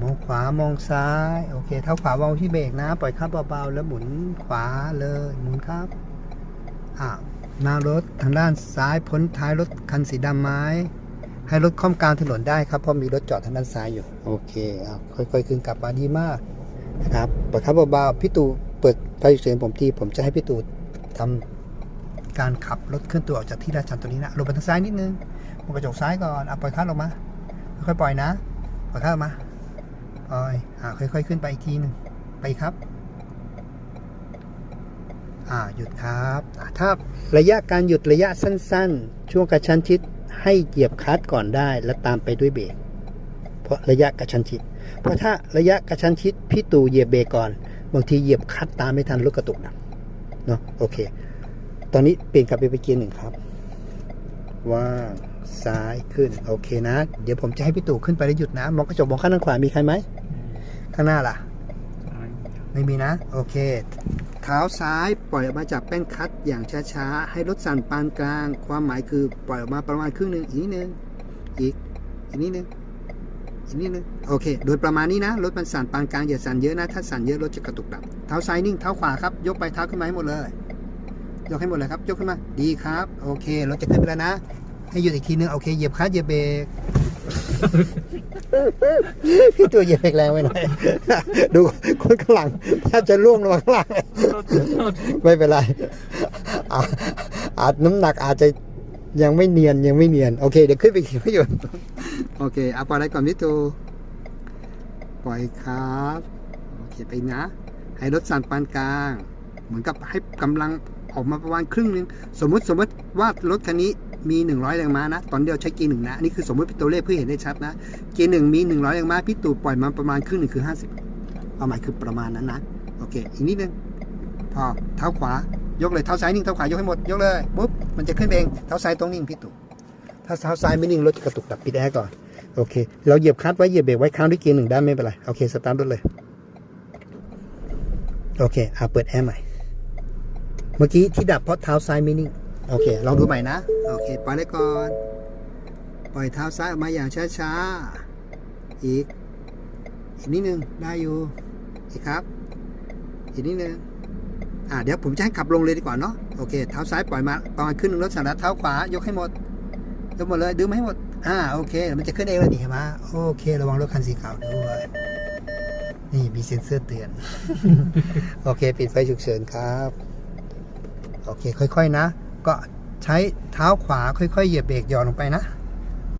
มองขวามองซ้าย โอเค เท้าขวาวางที่เบรกนะ ปล่อยคับเบาๆ แล้วหมุนขวาเลย หมุนครับ อ่าหน้ารถทางด้านซ้ายพ้นท้ายรถคันสีดำไม้ ให้รถค่อมกลางถนนได้ครับ เพราะมีรถจอดทางด้านซ้ายอยู่ โอเคอ่าค่อยๆ ขึ้นกลับมาดีมากนะครับปล่อยคับเบาๆ พี่ตู่เปิดไฟเสียงผมที ผมจะให้พี่ตู่ทำการขับรถเคลื่อนตัวออกจากที่ราชันตัวนี้นะลงไปทางซ้ายนิดนึงมองกระจกซ้ายก่อนอะปล่อยคันลงมาค่อยๆปล่อยนะปล่อยข้ามมา ปล่อยอ่าค่อยๆ ขึ้นไปอีกทีหนึ่งไปครับ อ่าหยุดครับถ้าระยะการหยุดระยะสั้น ๆ ช่วงกระชั้นชิดให้เหยียบคลัตช์ก่อนได้ แล้วตามไปด้วยเบรกเพราะระยะกระชั้นชิด เพราะถ้าระยะกระชั้นชิดพี่ตู่เหยียบเบรกก่อนบางทีเหยียบคลัตช์ตามไม่ทันรถกระตุกดับเนาะโอเค ตอนนี้เปลี่ยนกลับไปไปเกียร์หนึ่งครับ ว่างซ้ายขึ้น โอเคนะ เดี๋ยวผมจะให้พี่ตู่ขึ้นไปแล้วหยุดนะ มองกระจกมองข้างด้านขวามีใครไหม ข้างหน้าล่ะ ไม่มีนะ โอเค เท้าซ้ายปล่อยออกมาจากแป้นคัดอย่างช้าๆ ให้รถสั่นปานกลาง ความหมายคือปล่อยออกมาประมาณครึ่งหนึ่งอีกนิดนึงอีกอีกนิดนึงอีกนิดนึงโอเค โดยประมาณนี้นะ รถมันสั่นปานกลางอย่าสั่นเยอะนะ ถ้าสั่นเยอะรถจะกระตุกดับ เท้าซ้ายนิ่ง เท้าขวาครับ ยกไปเท้าขึ้นมาให้หมดเลย ยกให้หมดเลยครับ ยกขึ้นมา ดีครับ โอเค รถจะขึ้นไปแล้วนะ ให้หยุดอีกทีนึง โอเค เหยียบคลัตช์ เหยียบเบรก พี่ตัวเหยียบเบรกแรงไปหน่อย ดูคนข้างหลังแทบจะล่วงลงมาข้างหลัง ไม่เป็นไรอาอาจน้ำหนักอาจจะยังไม่เนียนยังไม่เนียน โอเค เดี๋ยวขึ้นไปขี่ไม่หยุดโอเคเอาปล่อยอะไรก่อนพี่ตูปล่อยครับโอเคไปนะ ให้รถสั่นปานกลาง เหมือนกับให้กำลังออกมาประมาณครึ่งหนึง สมมุติสมมติว่ารถคันนี้ มี 100 แรงม้านะ ตอนเดียวใช้เกียร์หนึ่งนะ นี่คือสมมติเป็นตัวเลขเพื่อเห็นได้ชัดนะ เกียร์หนึ่งมี 100 แรงม้า พี่ตู่ปล่อยมาประมาณครึ่งหนึ่งคือ 50 เอาหมายคือประมาณนั้นนะ โอเค อีกนิดนึง พอ เท้าขวา ยกเลย เท้าซ้ายนิ่ง เท้าขวายกให้หมด ยกเลย ปุ๊บ มันจะขึ้นเอง เท้าซ้ายต้องนิ่งพี่ตู่ ถ้าเท้าซ้ายไม่นิ่งรถจะกระตุกดับปิดแอร์ก่อน โอเค เราเหยียบคลัตช์ไว้ เหยียบเบรกไว้ค้างด้วยเกียร์หนึ่งได้ไม่เป็นไร โอเค สตาร์ทรถเลย โอเคเอาเปิดแอร์ใหม่ เมื่อกี้ที่ดับเพราะเท้าซ้ายไม่นิ่ง โอเค ลองดูใหม่นะ โอเค ปล่อยเลยก่อน ปล่อยเท้าซ้ายออกมาอย่างช้าๆ อีก อีกนิดนึง ได้อยู่ อีกครับ อีกนิดนึง อ่าเดี๋ยวผมจะให้ขับลงเลยดีกว่าเนาะ โอเค เท้าซ้ายปล่อยมาประมาณขึ้นหนึ่งรถสั่นแล้วเท้าขวายกให้หมด ยกหมดเลย ดึงมาให้หมด อ่า โอเค มันจะขึ้นเองเลยนี่เห็นไหมโอเค ระวังรถคันสีขาวด้วยนี่มีเซ็นเซอร์เตือน โอเค ปิดไฟฉุกเฉินครับ โอเค ค่อย ๆ นะ ก็ใช้เท้าขวาค่อยๆ เหยียบเบรกหย่อนลงไปนะ